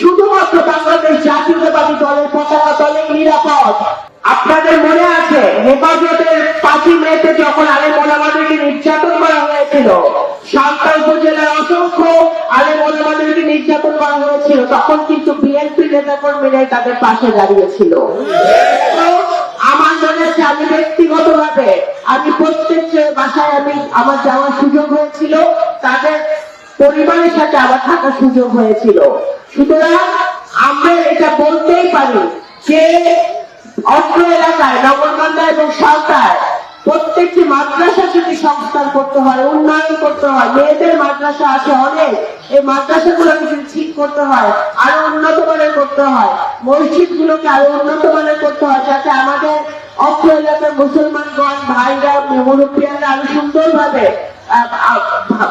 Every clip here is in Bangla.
শুধুমাত্র বাংলাদেশ জাতীয়তাবাদী দলের পতাকা দলে নিরাপদ। আপনাদের মনে আছে হেফাজতের পাঁচই মেতে যখন আলে মোলামাদেরকে নির্যাতন করা হয়েছিল, সাঁওতাল উপজেলার অসংখ্য আলে মোলামাদেরকে নির্যাতন করা হয়েছিল, তখন কিন্তু বিএনপি নেতা কর্মীরাই তাদের পাশে দাঁড়িয়েছিল। আমার মনে হচ্ছে আমি ব্যক্তিগত ভাবে আমি প্রত্যেক বাসায় আমি আমার যাওয়ার সুযোগ হয়েছিল, তাদের পরিবারের সাথে আমার থাকার সুযোগ হয়েছিল। সুতরাং আমরা এটা বলতেই পারি যে অত্র এলাকায় নগরকান্দা এবং সরকার প্রত্যেকটি মাদ্রাসা যদি সংস্কার করতে হয়, উন্নয়ন করতে হয়, মেয়েদের মাদ্রাসা আছে অনেক, এই মাদ্রাসাগুলোকে যদি ঠিক করতে হয়, আরও উন্নত মানের করতে হয় মসজিদ গুলোকে আরও উন্নত মানের করতে হয়, যাতে আমাদের অত্র এলাকার মুসলমানগণ, ভাইরা মুরব্বিয়ানরা আরও সুন্দরভাবে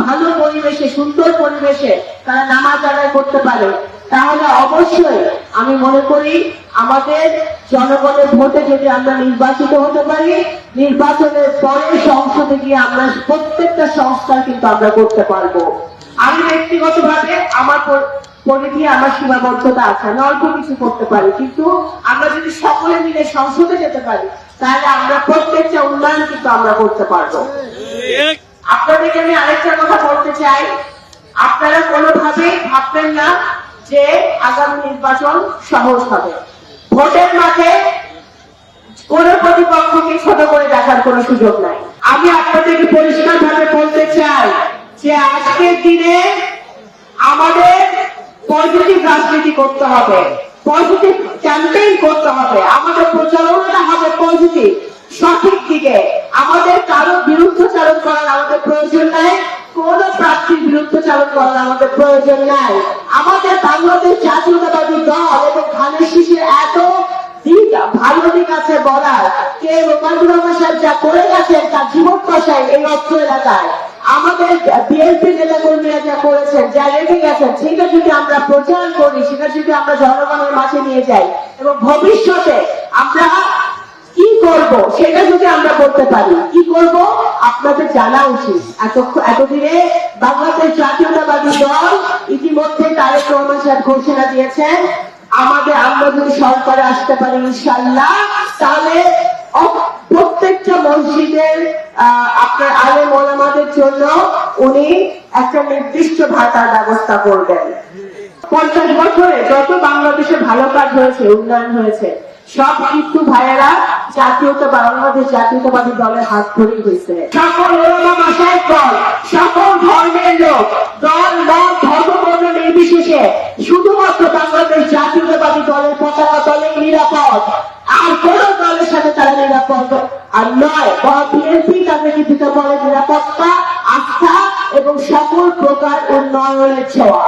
ভালো পরিবেশে, সুন্দর পরিবেশে তারা নামাজ আদায় করতে পারে। তাহলে অবশ্যই আমি মনে করি আমাদের জনগণের ভোটে যদি আমরা নির্বাচিত হতে পারি, নির্বাচনের পরে সংসদে গিয়ে আমরা প্রত্যেকটা সংস্কার কিন্তু আমরা করতে পারব। আমি ব্যক্তিগতভাবে আমার পর- পরিধি, আমার সীমাবদ্ধতা আছে। আমি অল্প কিছু করতে পারি, কিন্তু আমরা যদি সকলে মিলে সংসদে যেতে পারি, তাহলে আমরা প্রত্যেকটা উন্নয়ন কিন্তু আমরা করতে পারব। আপনাদেরকে আমি আরেকটা কথা বলতে চাই। আপনারা কোনোভাবেই ভাববেন না যে আগামী নির্বাচন সহজ হবে। ভোটের মাঠে কোন প্রতিপক্ষকে ছোট করে দেখার কোনো সুযোগ নাই। আমি আপনাদেরকে পরিষ্কার ভাবে বলতে চাই যে আজকের দিনে আমাদের পজিটিভ রাজনীতি করতে হবে, পজিটিভ ক্যাম্পেইন করতে হবে। আমাদের প্রচারণাটা হবে পজিটিভ, সঠিক দিকে। আমাদের প্রয়োজন আমাদের বাংলাদেশ জাতীয়তাবাদী দল এবং ধানের শিশির এত দিক আছে বলার। কে রোমানুর রহমান যা করে গেছেন, তার জীবন দশায় এই অর্থ এলাকায়। আমাদের বিএনপি নেতা কর্মীরা যা করেছেন, যা রেখে গেছেন, সেটা যদি আমরা প্রচার করি, সেটা যদি আমরা জনগণের মাঝে নিয়ে যাই এবং ভবিষ্যতে আমরা করব? সেটা যদি আমরা করতে পারি, কি করব? আপনাদের জানা উচিত। এত, এতদিনে বাংলাদেশ জাতীয়তাবাদী দল ইতিমধ্যে তারেক রহমান সাহেব ঘোষণা দিয়েছেন, আমাদের আমরা যদি সরকারে আসতে পারি ইনশাল্লাহ তাহলে প্রত্যেকটা মসজিদের আপনার আলে মোলামাদের জন্য উনি একটা নির্দিষ্ট ভাতার ব্যবস্থা করবেন। পঞ্চাশ বছরে যত বাংলাদেশে ভালো কাজ হয়েছে, উন্নয়ন হয়েছে সব কিন্তু ভাইয়েরা জাতীয়তা বাংলাদেশ জাতীয়তাবাদী দলের হাত ধরেই হয়েছে। সকল মাসায় দল, সকল ধর্মের লোক, দল, মত, ধর্ম নির্বিশেষে শুধুমাত্র বাংলাদেশ জাতীয়তাবাদী দলের পতাকা দলের নিরাপদ। আর কোন দলের সাথে তারা নিরাপদ আর নয় বা বিএনপি তাদেরকে দিতে পারে নিরাপত্তা, আস্থা এবং সকল প্রকার উন্নয়নের ছোঁয়া।